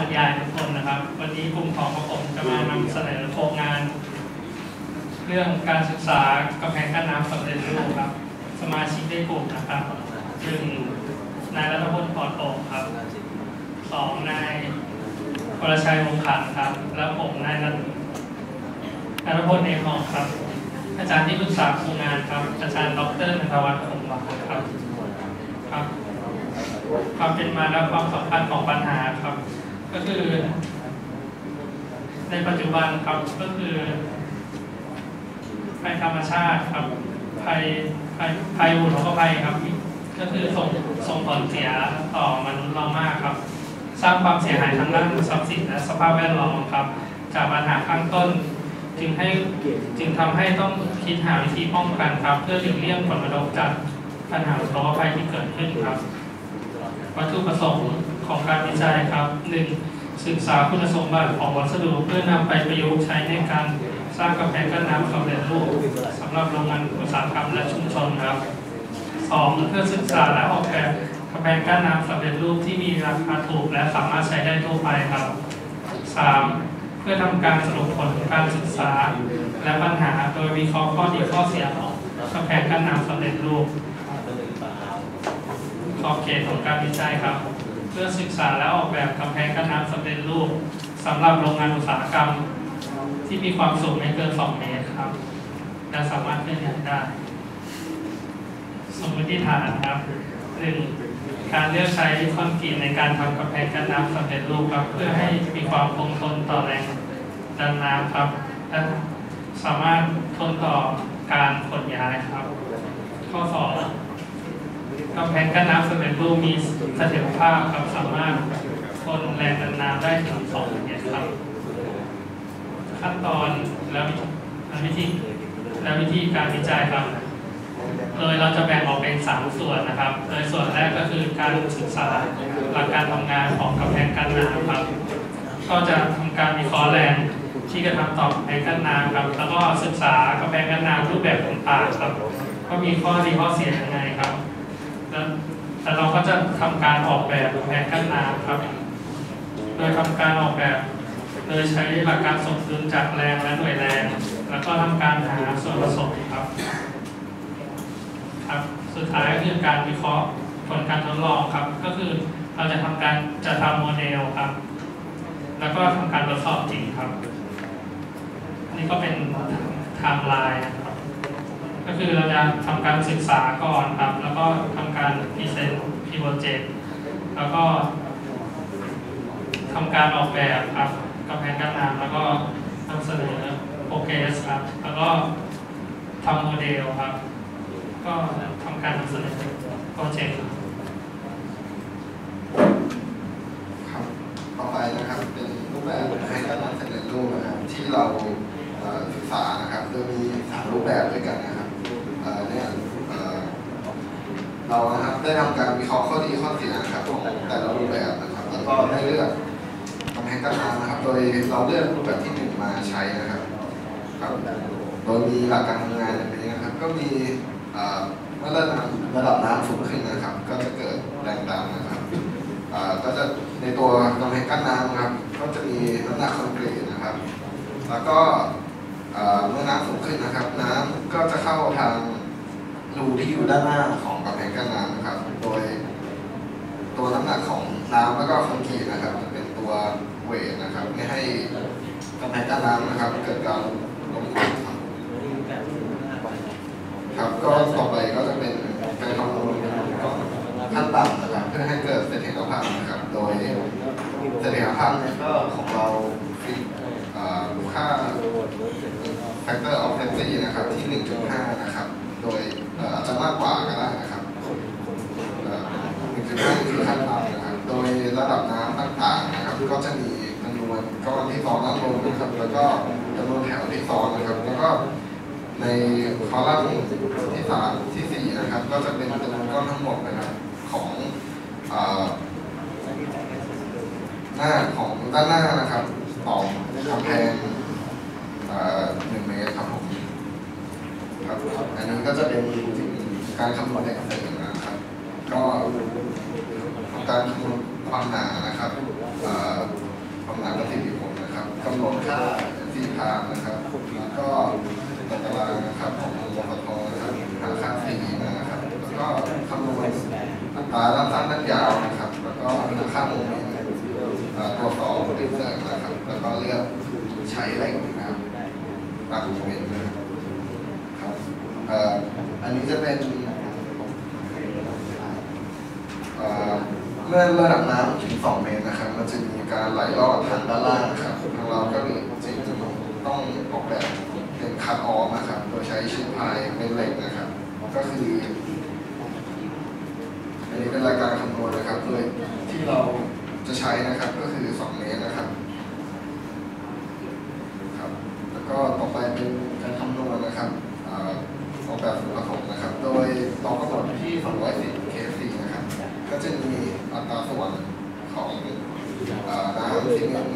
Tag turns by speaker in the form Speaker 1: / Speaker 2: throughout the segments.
Speaker 1: บรรยายทุกคนนะครับ วันนี้กลุ่มของผมจะมานำเสนอโครงงาน เรื่องการศึกษากำแพงกั้นน้ำสำเร็จรูปครับ สมาชิกได้กลุ่มนะครับหนึ่งนายรัตพลปอดโปร่งครับสองนายวรชัยวงศ์ขันครับ แล้วผมนายนัทนัทพลเอกหองครับ อาจารย์ที่ปรึกษาโครงงานครับ อาจารย์ดรนทวัฒน์คงวังครับครับ ความเป็นมาและความสำคัญของปัญหาครับ ก็คือ ในปัจจุบันครับก็คือภัยธรรมชาติครับภัยภัยภัยอุทกภัยครับ ก็คือส่งส่งผลเสียต่อมนุษย์เรามากครับ สร้างความเสียหายทางด้านทรัพย์สินและสภาพแวดล้อมครับ จากปัญหาข้างต้น จึงให้จึงทำให้ต้องคิดหาวิธีป้องกันครับ เพื่อหลีกเลี่ยงผลกระทบจากปัญหาอุทกภัยที่เกิดขึ้นครับ วัตถุประสงค์ ของการวิจัยครับ 1. ศึกษาคุณสมบัติของวัสดุเพื่อนำไปประยุกต์ใช้ในการสร้างกำแพงกั้นน้ำสำเร็จรูปสำหรับโรงงานอุตสาหกรรมและชุมชนครับ 2. เพื่อศึกษาและออกแบบกำแพงกั้นน้ำสำเร็จรูปที่มีราคาถูกและสามารถใช้ได้ทั่วไปครับ 3. เพื่อทำการสรุปผลการศึกษา และปัญหาโดยวิเคราะห์ข้อดีข้อเสียของกำแพงกั้นน้ำสำเร็จรูปขอบเขตของการวิจัยครับ พื่อศึกษาและออกแบบกำแพงกั้นน้ำสำเร็จรูปสำหรับโรงงานอุตสาหกรรม ที่มีความสูงไม่เกิน 2 เมตรครับ และสามารถเคลื่อนย้ายได้ สมมติฐานครับหนึ่งการเลือกใช้คอนกรีตในการทำกำแพงกั้นน้ำสำเร็จรูปครับ เพื่อให้มีความคงทนต่อแรงดันน้ำครับและสามารถทนต่อการขนย้ายครับ ข้อสอง กำแพงกั้นน้ำสำเร็จรูปมีเสถียรภาพครับสามารถทนแรงดันน้ำได้ถึง2เมตรครับ ขั้นตอนและวิธีและวิธีการวิจัยครับโดยเราจะแบ่งออกเป็น 3 ส่วนนะครับ โดยส่วนแรกก็คือการศึกษาหลักการทำงานของกำแพงกั้นน้ำครับ ก็จะทำการวิเคราะห์แรงที่กระทำต่อกำแพงกั้นน้ำครับ แล้วก็ศึกษากำแพงกั้นน้ำรูปแบบต่างๆครับว่ามีข้อดีข้อเสียยังไงครับ แล้วแต่เราก็จะทำการออกแบบแพงกั้นน้ำครับ โดยทำการออกแบบ โดยใช้หลักการสมดุลจากแรงและหน่วยแรง แล้วก็ทำการหาส่วนผสมครับ ครับ สุดท้ายก็คือการวิเคราะห์ผลการทดลองครับ ก็คือเราจะทำการจะทำโมเดลครับ แล้วก็ทำการทดสอบจริงครับ นี่ก็เป็นไทม์ไลน์นะครับ ก็คือเราจะทำการศึกษาก่อนครับ แล้วก็ทำการพรีเซนต์พีโปรเจกต์แล้วก็ทำการออกแบบครับกำแพงกั้นน้ำแล้วก็นำเสนอโปรเกรสครับ แล้วก็ทำโมเดลครับ ก็ทำการนำเสนอโปรเจกต์
Speaker 2: ครับต่อไปนะครับเป็นรูปแบบให้การนำเสนอรูปนะครับที่เราเอ่อศึกษานะครับโดยมีสามรูปแบบด้วยกันนะครับเอ่อเนี่ยเอ่อเรานะครับ ได้ทำการวิเคราะห์ข้อดีข้อเสียครับของแต่ละรูปแบบนะครับแล้วก็ได้เลือกกำแพงกั้นน้ำนะครับ โดยเราเลือกรูปแบบที่หนึ่งมาใช้นะครับครับโดยมีหลักการทำงานอย่างนี้นะครับ ก็มีเมื่อระดับระดับน้ำสูงขึ้นนะครับ ก็จะเกิดแรงดันนะครับก็จะในตัวกำแพงกั้นน้ำครับก็จะมีน้ำหนักคอนกรีตนะครับ แล้วก็เมื่อน้ำสูงขึ้นนะครับ น้ำก็จะเข้าทาง รูที่อยู่ด้านหน้าของกำแพงกั้นน้ำนะครับ โดย ตัวน้ำหนักของน้ำแล้วก็คอนกรีตนะครับจะเป็นตัวเวทนะครับ ไม่ให้กำแพงกั้นน้ำนะครับ เกิดการล้มคว่ำครับครับก็ต่อไปก็จะเป็นการคำนวณขั้นต่ำนะครับ เพื่อให้เกิดเสถียรภาพนะครับ โดยเสถียรภาพเนี่ยก็ของเราฟิกเอ่อค่า factor of safety นะครับที่ 1.5 มากกว่าก็ได้นะครับเอ่อ1.5คือขั้นต่ำนะครับ โดยระดับน้ำต่างๆนะครับ ก็จะมีจำนวนก้อนที่ซ้อนด้านบนนะครับ แล้วก็จำนวนแถวที่ซ้อนนะครับ แล้วก็ในคอลัมน์ที่สามที่สี่นะครับ ก็จะเป็นจำนวนก้อนทั้งหมดนะครับของหน้าของด้านหน้านะครับต่อกำแพงหนึ่งเมตรครับผมครับอันนี้ก็จะเป็น การคำนวณในกระแสนะครับ ก็การคำนวณความหนานะครับความหนาประสิทธิผลนะครับกำหนดค่าที่ทางนะครับแล้วก็ตารางนะครับของวปทนะครับหาค่าซีนะครับ แล้วก็คำนวณอัตราล้านสั้นด้านยาวนะครับ แล้วก็ค่าโมเมนตัวต่อติดเสร์นะครับ แล้วก็เลือกใช้แรงนะครับตามโมเมนต์นะครับอันนี้จะเป็น เมื่อระดับน้ำถึง 2 เมตรนะครับ มันจะมีการไหลลอดทางด้านล่างนะครับทางเราก็เลยจริงจะต้องออกแบบเป็นคัดออฟนะครับ โดยใช้ชิ้นพายเป็นเหล็กนะครับ ก็คืออันนี้เป็นรายการคำนวณนะครับ โดยที่เราจะใช้นะครับก็คือ 2 เมตรนะครับครับ แล้วก็ต่อไปเป็นการคำนวณนะครับออกแบบสูตรผสมนะครับ โดยเรากำหนดที่210 kc นะครับ ก็จะมี อัตราส่วนของอ่าน้ำซีเมนต์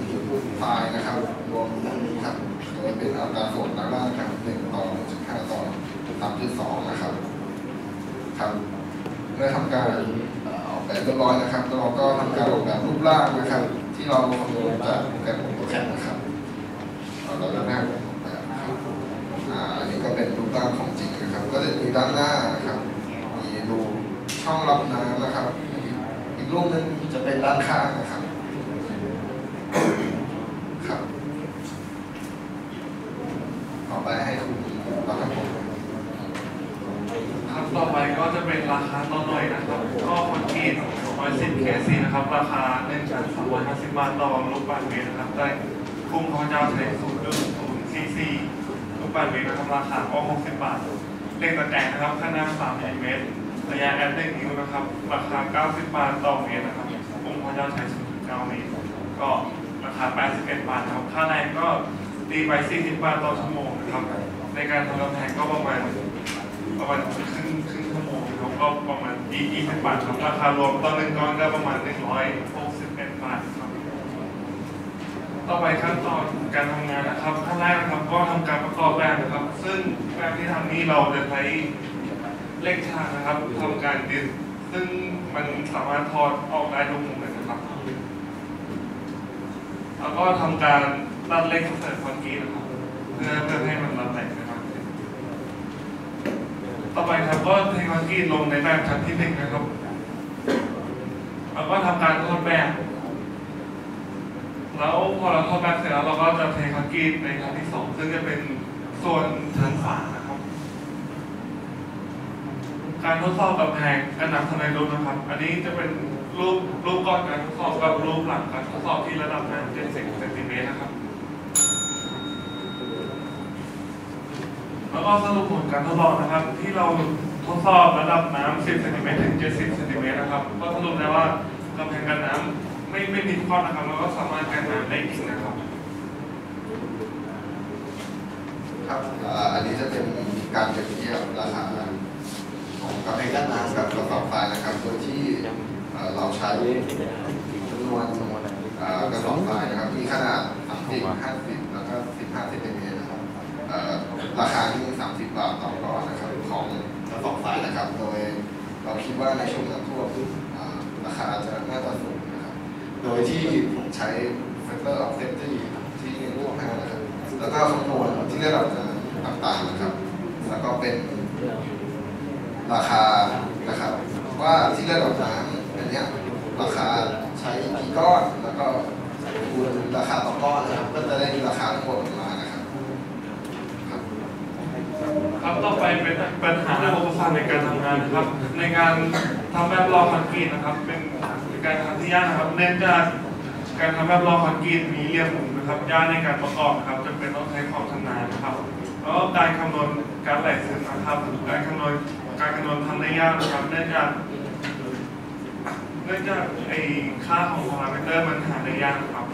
Speaker 2: ทรายนะครับรวมทั้งนี้ครับโดยเป็นอัตราส่วนด้านล่างครับ1ต่อ1.5ต่อ3.2นะครับครับเมื่อทำการออกแบบเรียบร้อยนะครับแล้วเราก็ทำการออกแบบรูปร่างนะครับ ที่เราคำนวณจากโปรแกรมโปรแกรมนะครับเราจะได้ออกแบบนะครับอ่าอันนี้ก็เป็นรูปร่างของจริงนะครับ ก็จะมีด้านหน้านะครับ มีรูช่องรับน้ำนะครับ อีกรูปหนึง จะเป็นด้านข้านะครับครับต่อไปให้คุณรับครับผม
Speaker 3: ครับต่อไปก็จะเป็นราคาต่อหน่อยนะครับ ก็คอนกรีต110 KC นะครับ ราคา1,350 บาทต่อลูกบาศก์เมตรนะครับ ได้พุ่งของเจ้าใช้0.0 cc ลูกบาศก์เมตรนะครับ ราคาก็60 บาทเลขตะแกรงนะครับขนาด3มิลลิเมตรระยะแอด1นิ้วนะครับ ราคา 90 บาทต่อเมตรนะครับ พุ่งของเจ้าใช้0.9 เมตร ก็ราคา 81 บาทครับ ค่าแรงก็ตีไป 40 บาทต่อชั่วโมงนะครับ ในการทำกำแพงก็ประมาณประมาณครึ่งครึ่งชั่วโมงครับก็ประมาณยี่สิบาทครับ ราคารวมตอนหนึ่งก้อนก็ประมาณหนึ่งร้อยหกสิบาทครับ ต่อไปขั้นตอนการทำงานนะครับขั้นแรกนะครับก็ทำการประกอบแบบนะครับ ซึ่งแบบที่ทำนี้เราจะใช้เลขชางนะครับทำการดิส ซึ่งมันสามารถถอดออกได้ทุกมุมเลยนะครับ แล้วก็ทำการตัดเลขเสริมคอนกรีตนะครับเพื่อเพื่อให้มันรับแรงนะครับ ต่อไปครับก็เทคอนกรีตลงในแบบชั้นที่หนึ่งนะครับ แล้วก็ทำการทดแบบแล้วพอเราทดแบบเสร็จแล้วเราก็จะเทคอนกรีตในชั้นที่สองซึ่งจะเป็นส่วนชั้นฝานะครับ การทดสอบกับแพงการนำทนายรูปนะครับ อันนี้จะเป็นรูปรูปก่อนการทดสอบกับรูปหลังการทดสอบที่ระดับน้ำ70เซนติเมตรนะครับ แล้วก็สรุปผลการทดลองนะครับ ที่เราทดสอบระดับน้ำ10เซนติเมตรถึง 70เซนติเมตรนะครับ ก็สรุปได้ว่ากำแพงกันน้ำไม่ไม่มีข้อนะครับ แล้วก็สามารถกันน้ำได้จริงนะครับ
Speaker 2: ครับอันนี้จะเป็นการเปรียบเทียบราคา กาแฟด้านน้ำกับกระสอบทรานะครับโดยที่เราใช้จำนวนกระสอบทรายนะครับมีขนาด 30 50 แล้วก็ 15เซนติเมตรนะครับราคาที่ 30 บาทต่อก้อนนะครับของกระสอบทรายนะครับ โดยเราคิดว่าในช่วงน้ำท่วมราคาจะน่าจะสูงนะครับ โดยที่ผมใช้ factor of safety ที่1.5นะครับ แล้วก็คำนวณที่ระดับต่างๆนะครับ แล้วก็เป็น ราคานะครับ ว่าที่ระดับน้ำอันเนี้ยราคาใช้กี่ก้อนแล้วก็คูณราคาต่อก้อนนะครับก็จะได้มีราคาทั้งหมดออกมานะครับครับ
Speaker 3: ต่อไปเป็นปัญหาและอุปสรรคในการทำงานนะครับ ในการทำแบบรองคอนกรีตนะครับ เป็นการทำที่ยากนะครับ เนื่องจากการทำแบบรองคอนกรีตมีเรียบหมุนนะครับยากในการประกอบครับจำเป็นต้องใช้ความชำนาญนะครับแล้วก็การคำนวณการไหลซึมนะครับการคำนวณ การคำนวณทำได้ยากนะครับเนื่องจากเนื่องจากไอ้ค่าของพารามิเตอร์มันหาได้ยากครับ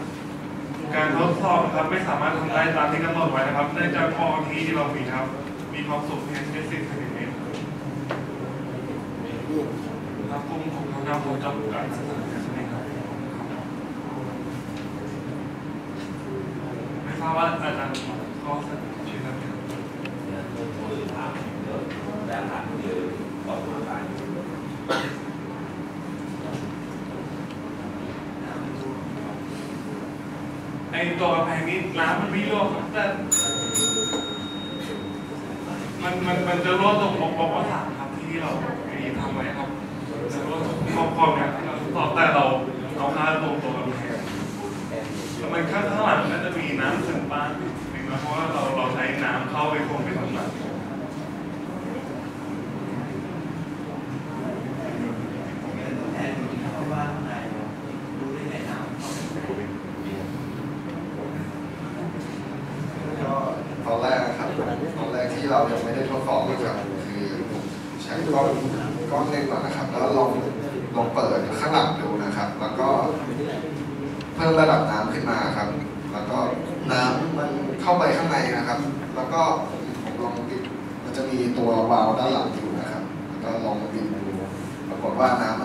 Speaker 3: การทดสอบนะครับไม่สามารถทำได้ตามที่กำหนดไว้นะครับ เนื่องจากพอที่ที่เรามีครับ มีความสูงเพียง70เซนติเมตรครับกลุ่มของทางด้านผมจำกัดสถานการณ์นี้ครับไม่ทราบว่าอาจารย์ข้อเสนอชื่ออะไรครับไอ ตัวกระแพงนี้น้ำมันไม่รั่วแต่มันมันมันจะรั่วตรงบล็อกบล็อกประสามครับที่เราไอ้ทำไว้ครับจะรั่ว ว่าครอบครองเนี่ยต่อแต่เราเอาค่าตรงตัวกับแพงมันข้างข้างหลังก็จะมีน้ำถึงบ้านถึงนะเพราะว่าเราเราใช้น้ำเข้าไปคงไปทำหนัก
Speaker 2: ก็ตอนแรกนะครับ ตอนแรกที่ เรายังไม่ได้ทดสอบนะครับคือใช้ก้อนก้อนเล็กก่อนนะครับ แล้วลองลองเปิดข้างหลังดูนะครับ แล้วก็เพิ่มระดับน้ำขึ้นมาครับ แล้วก็น้ำมันเข้าไปข้างในนะครับ แล้วก็ผมลองปิดมันจะมีตัววาล์วด้านหลังอยู่นะครับ แล้วก็ลองปิดดูปรากฏว่าน้ำ